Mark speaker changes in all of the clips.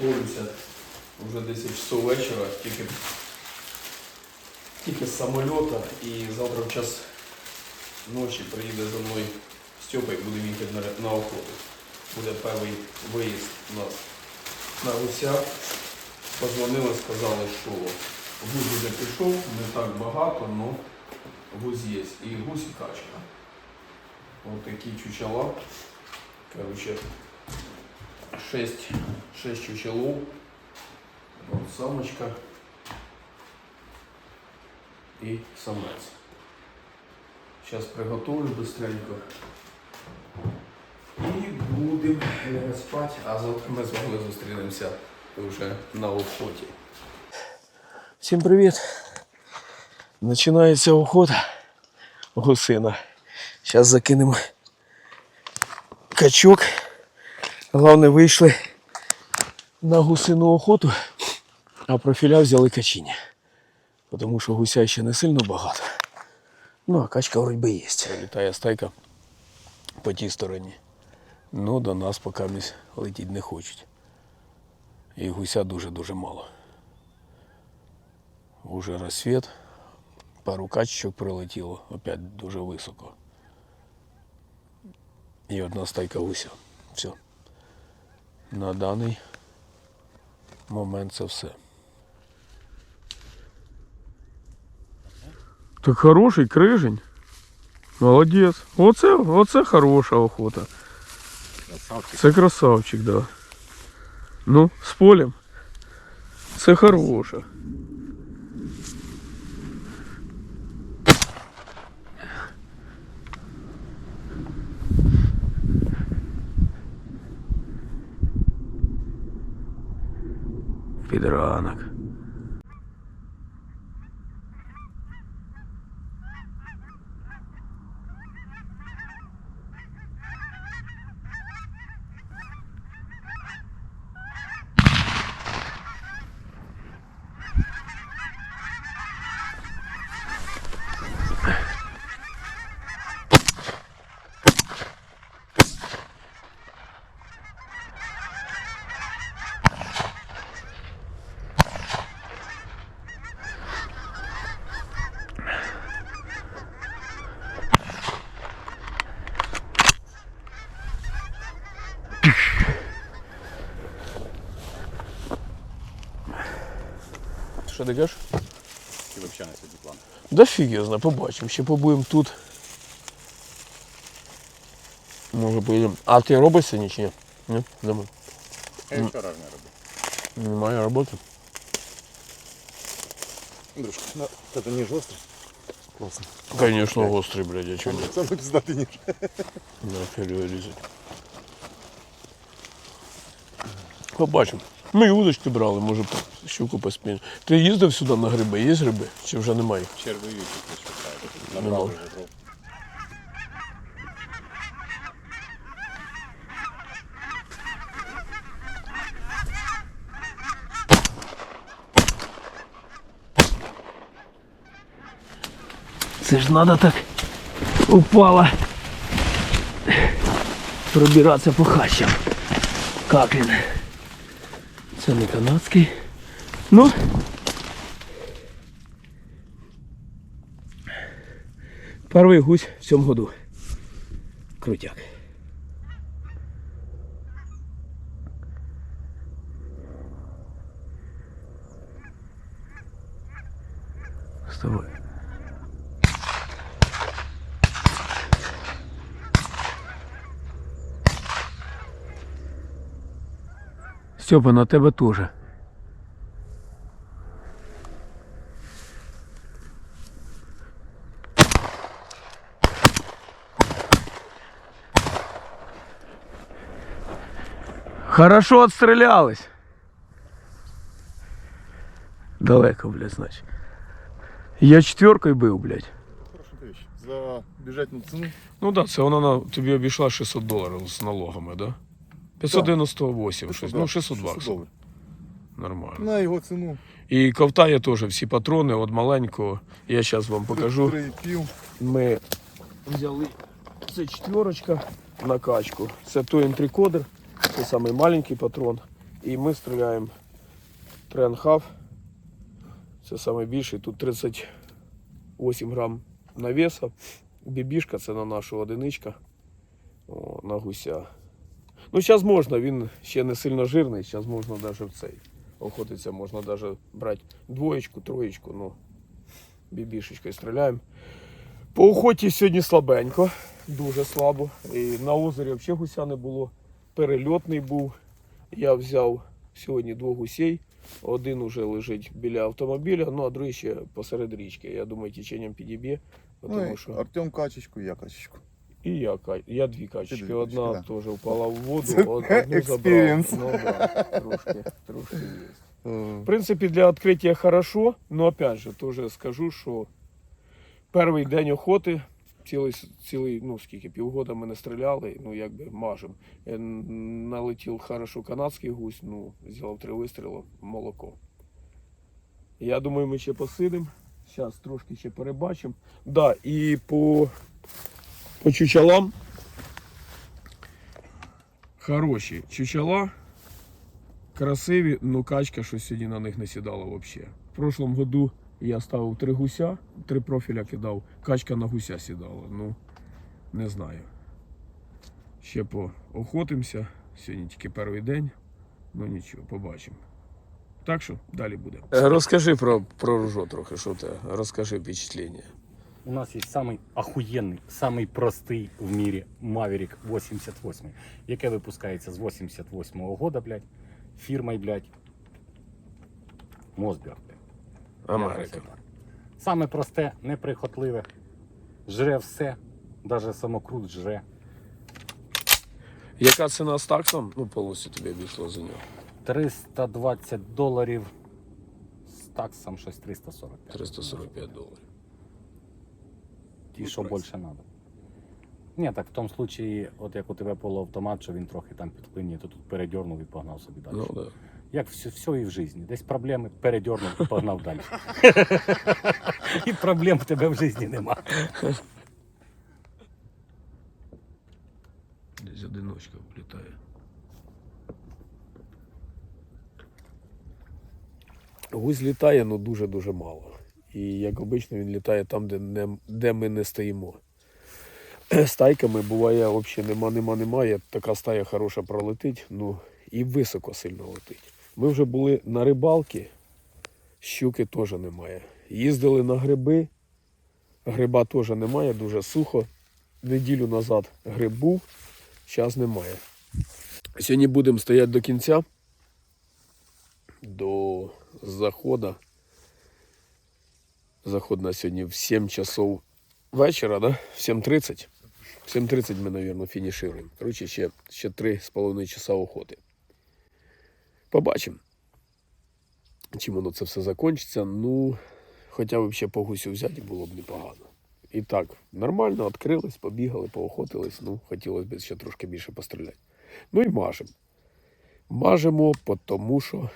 Speaker 1: Готуюся. Вже 10 часов вечора, тільки, тільки з самольота і завтра в час ночі приїде за мною Степа і буде їхати на, на охоту. Буде перший виїзд у нас на гуся. Позвонили, сказали, що гусь вже пішов, не так багато, але гусь є. І гусь і качка. Ось такі чучела. Короче, 6, 6 чучелов. Вот самочка и самец. Сейчас приготовлю быстренько. І будемо лягати спати, а завтра ми з вами зустрінемося вже на охоті.
Speaker 2: Всім привіт! Починається охота гусина. Зараз закинемо качок. Головне вийшли на гусину охоту, а профіля взяли качині. Тому що гуся ще не сильно багато. Ну, а качка вроді є. Літає стайка по тій стороні. Ну, до нас поки місь летіти не хочуть. І гуся дуже-дуже мало. Уже розсвіт, пару качечок прилетіло, опять дуже високо. І одна стайка гуся. Все. На даний момент це все. Так хороший крижень. Молодець. Оце, оце хороша охота. Це красавчик, да. Ну, з полем. Це хороша. Під ранок. Що ти кажеш?
Speaker 3: І взагалі на сьогодні план.
Speaker 2: Да фіг я знаю, побачимо. Ще побудемо тут. Може поїдемо. А ти робиш сьогодні чи ні? Ні? Нема.
Speaker 3: Я вчора ж не робив.
Speaker 2: Немає роботи.
Speaker 3: Дружка, ну, це ніж гострий. Класно.
Speaker 2: Звісно, гострий, блядь, а чого ні?
Speaker 3: Саме піздатий ніж.
Speaker 2: На філію різати. Побачимо. Ми і удочки брали, може щуку поспінь. Ти їздив сюди на гриби? Є гриби? Чи вже немає?
Speaker 3: Червові тут шукають.
Speaker 2: Нема.
Speaker 3: Набрав.
Speaker 2: Це ж треба так упала. Пробиратися по хащам. Как він? Це не канадський. Ну. Перший гусь в цьому году. Крутяк. Вставай. Степа, на тебе теж. Хорошо отстрілялись. Далеко, блядь, значить. Я четверкою бив, блядь.
Speaker 3: Хороша вещь. За бюджетну ціну.
Speaker 2: Ну так, да, це вона на, тобі обійшла 600 доларів з налогами, да? 598, щось, ну 600 баксів. Нормально.
Speaker 3: На його ціну.
Speaker 2: І ковтає теж всі патрони від маленького. Я зараз вам покажу. Ми взяли це четверочка на качку. Це той ентрикодер. Це самий маленький патрон. І ми стріляємо тренхав. Це найбільший. Тут 38 грам навеса. Бібішка це на нашу одиничка. О, на гуся. Ну, зараз можна, він ще не сильно жирний, зараз можна навіть в цей. Охотиться, можна навіть брати двоєчку, троєчку, ну, бібішечкою стріляємо. По охоті сьогодні слабенько, дуже слабо. І на озері взагалі гуся не було. Перельотний був. Я взяв сьогодні двох гусей. Один уже лежить біля автомобіля, ну а другий ще посеред річки. Я думаю, теченням підіб'є.
Speaker 3: Ну,
Speaker 2: що
Speaker 3: Артем качечку, я качечку.
Speaker 2: І я, я дві качечки.
Speaker 3: дві
Speaker 2: Одна
Speaker 3: качечки,
Speaker 2: теж впала в воду, одну забрав. Ну, да, трошки, трошки є.
Speaker 3: Е,
Speaker 2: В принципі, для відкриття хорошо, но опять же, теж скажу, що перший день охоти, цілий, цілий, ну скільки, півгода ми не стріляли, ну якби мажем. Е, Налетів хорошо канадський гусь, ну, зробив три вистріли, молоко. Я думаю, ми ще посидимо. Зараз трошки ще перебачимо. Да, і по, по чучалам. Хороші чучала. Красиві, ну качка щось сьогодні на них не сідала взагалі. В прошлом году я ставив три гуся, три профіля кидав, качка на гуся сідала. Ну, не знаю. Ще поохотимося. Сьогодні тільки перший день. Ну нічого, побачимо. Так що далі буде. Розкажи про, про ружо трохи, що ти розкажи впечатлення.
Speaker 4: У нас есть самый охуєнний, самый простий в мірі Maverick 88, яке випускається з 88-го года, блядь, фірмою, блядь, Мосберг, блядь.
Speaker 2: Америка.
Speaker 4: Саме просте, неприхотливе, жре все, навіть самокрут жре.
Speaker 2: Яка ціна з таксом? Ну, повністю тобі обійшло за нього.
Speaker 4: 320 доларів з таксом щось 345.
Speaker 2: 345 доларів. Ну,
Speaker 4: що більше треба. Ні, так в тому случаї, от як у тебе полуавтомат, що він трохи там підклинює, то тут передернув і погнав собі далі.
Speaker 2: Ну, да.
Speaker 4: Як все, все і в житті. Десь проблеми передернув і погнав далі. І проблем в тебе в житті нема.
Speaker 2: Десь одиночка влітає. Гусь літає, ну дуже-дуже мало. І як обично він літає там, де, не, де ми не стоїмо. Стайками буває взагалі нема, нема, немає. Така стая хороша пролетить, ну і високо сильно летить. Ми вже були на рибалці, щуки теж немає. Їздили на гриби, гриба теж немає, дуже сухо. Неділю назад гриб був, зараз немає. Сьогодні будемо стояти до кінця, до заходу. Заход на сьогодні в 7 часов вечора, да? В 7.30. В 7.30 ми, мабуть, фінішуємо. Коротше, ще, ще 3,5 часа охоти. Побачимо. Чим воно це все закінчиться. Ну, хоча б ще по гусю взяти було б непогано. І так, нормально, відкрились, побігали, поохотились. Ну, хотілося б ще трошки більше постріляти. Ну і мажемо. Мажемо, тому що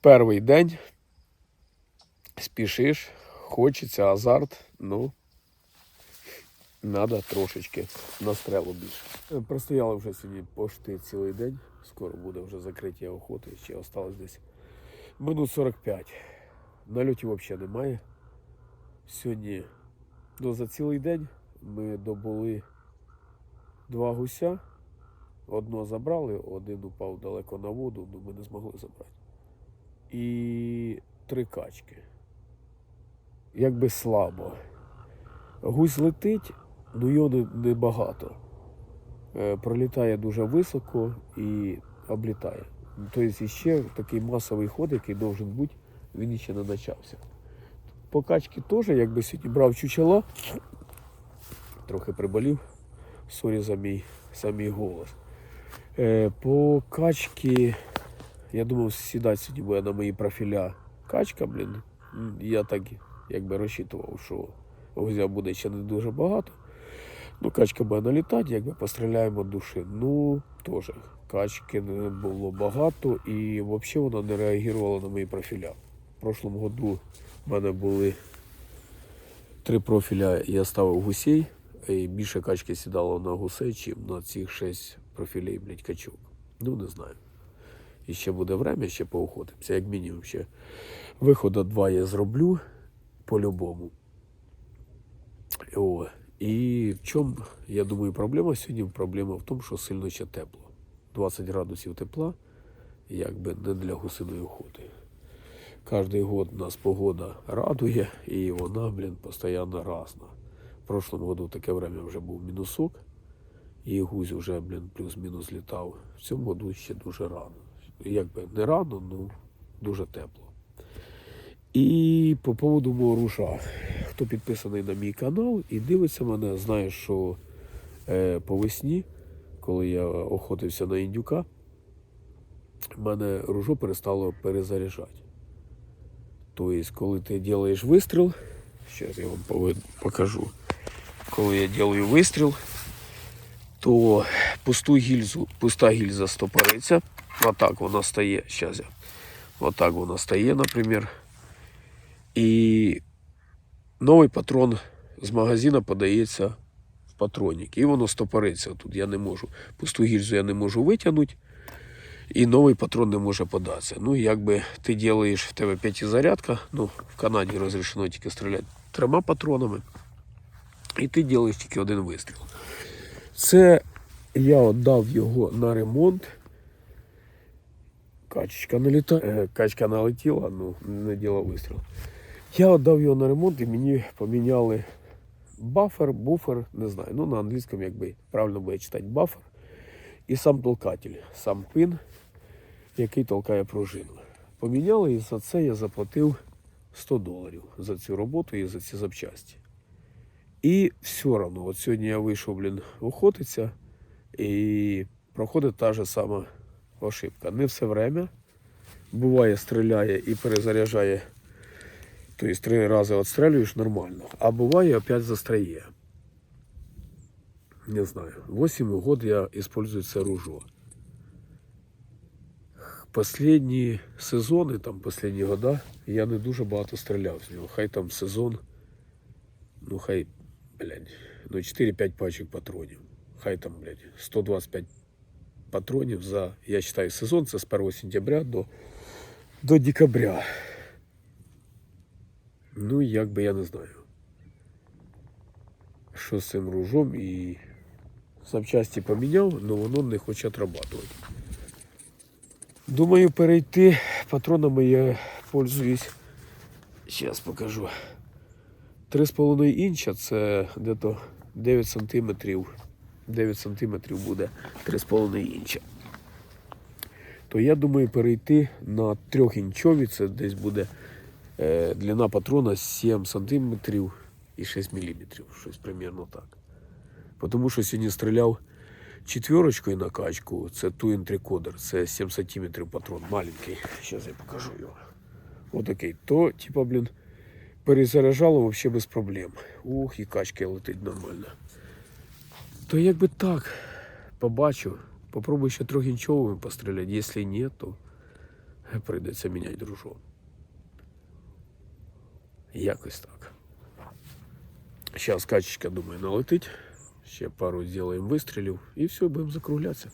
Speaker 2: перший день спішиш, хочеться азарт, ну, треба трошечки на стрелу більше. Е, Простояли вже сьогодні пошти цілий день. Скоро буде вже закриття охоти. Ще осталось десь минут 45. Нальотів взагалі немає. Сьогодні ну, за цілий день ми добули два гуся. Одного забрали, один упав далеко на воду, ну ми не змогли забрати. І три качки. Якби слабо. Гусь летить, ну його небагато. Е, Пролітає дуже високо і облітає. Тобто ще такий масовий ход, який должен бути, він ще не почався. По качки теж, якби сьогодні брав чучела, трохи приболів, сорі за мій, за голос. Е, по качки, я думав, сідати сьогодні буде на мої профіля качка, блін. Я так якби розчитував, що гузя буде ще не дуже багато. Ну, качка буде налітати, якби постріляємо душі. Ну, теж качки не було багато і взагалі вона не реагувала на мої профіля. В прошлому году в мене були три профіля, я ставив гусей, і більше качки сідало на гусей, чим на цих шість профілей, блядь, качок. Ну, не знаю. І ще буде время, ще поохотимося, як мінімум ще. Виходу два я зроблю по-любому. О, і в чому, я думаю, проблема сьогодні? Проблема в тому, що сильно ще тепло. 20 градусів тепла, якби не для гусиної охоти. Кожний год нас погода радує, і вона, блін, постійно разна. В прошлому году таке время вже був мінусок, і гусь вже, блін, плюс-мінус літав. В цьому году ще дуже рано. Якби не рано, ну дуже тепло. І по поводу мого руша. Хто підписаний на мій канал і дивиться мене, знає, що е, по весні, коли я охотився на індюка, мене ружо перестало перезаряджати. Тобто, коли ти робиш вистріл, зараз я вам покажу. Коли я роблю вистріл, то пусту гільзу, пуста гільза стопориться. Отак вона стає. Зараз я. Отак вона стає, наприклад. І новий патрон з магазина подається в патронник. І воно стопориться тут. Я не можу. Пусту гільзу я не можу витягнути. І новий патрон не може податися. Ну, якби ти робиш в тебе п'ятизарядка, ну, в Канаді розрішено тільки стріляти трьома патронами. І ти робиш тільки один вистріл. Це я віддав його на ремонт. Качечка наліта... е, Качка налетіла, ну не діла вистріл. Я віддав його на ремонт і мені поміняли бафер, буфер, не знаю. Ну, на англійському, якби правильно буде читати бафер. І сам толкатель, сам пин, який толкає пружину. Поміняли і за це я заплатив 100 доларів за цю роботу і за ці запчасті. І все одно, от сьогодні я вийшов, блін, охотиться, і проходить та ж сама ошибка. Не все время. Буває, стріляє і перезаряджає. Тобто три рази відстрілюєш нормально. А буває опять застряє. Не знаю. 8 год я использую це ружо. Последні сезони, там последні года, я не дуже багато стріляв з нього. Хай там сезон, ну хай, блядь, ну 4-5 пачок патронів. Хай там, блядь, 125 патронів за, я вважаю, сезон це з 1 сентября до, до декабря. Ну, як би я не знаю. Що з цим ружом і запчасті поміняв, але воно не хоче отрабатувати. Думаю, перейти патронами я пользуюсь. Зараз покажу. 3,5 інча це дето 9 сантиметрів. 9 сантиметрів буде 3,5 інча. То я думаю перейти на 3 інчові, це десь буде длина патрона 7 сантиметрів і 6 міліметрів. Щось примерно так. Тому що сьогодні стріляв четверочкою на качку, це Twin Tricoder, це 7 сантиметрів патрон, маленький. Зараз я покажу його. Отакий. То, типа, блін, перезаряджало взагалі без проблем. Ух, і качка летить нормально. То якби так, побачу. Попробую ще трьохінчовими постріляти. Якщо ні, то прийдеться міняти дружок. Якось так. Сейчас качечка, думаю, налетить. Ще пару зробимо вистрілів і все, будемо закруглятися.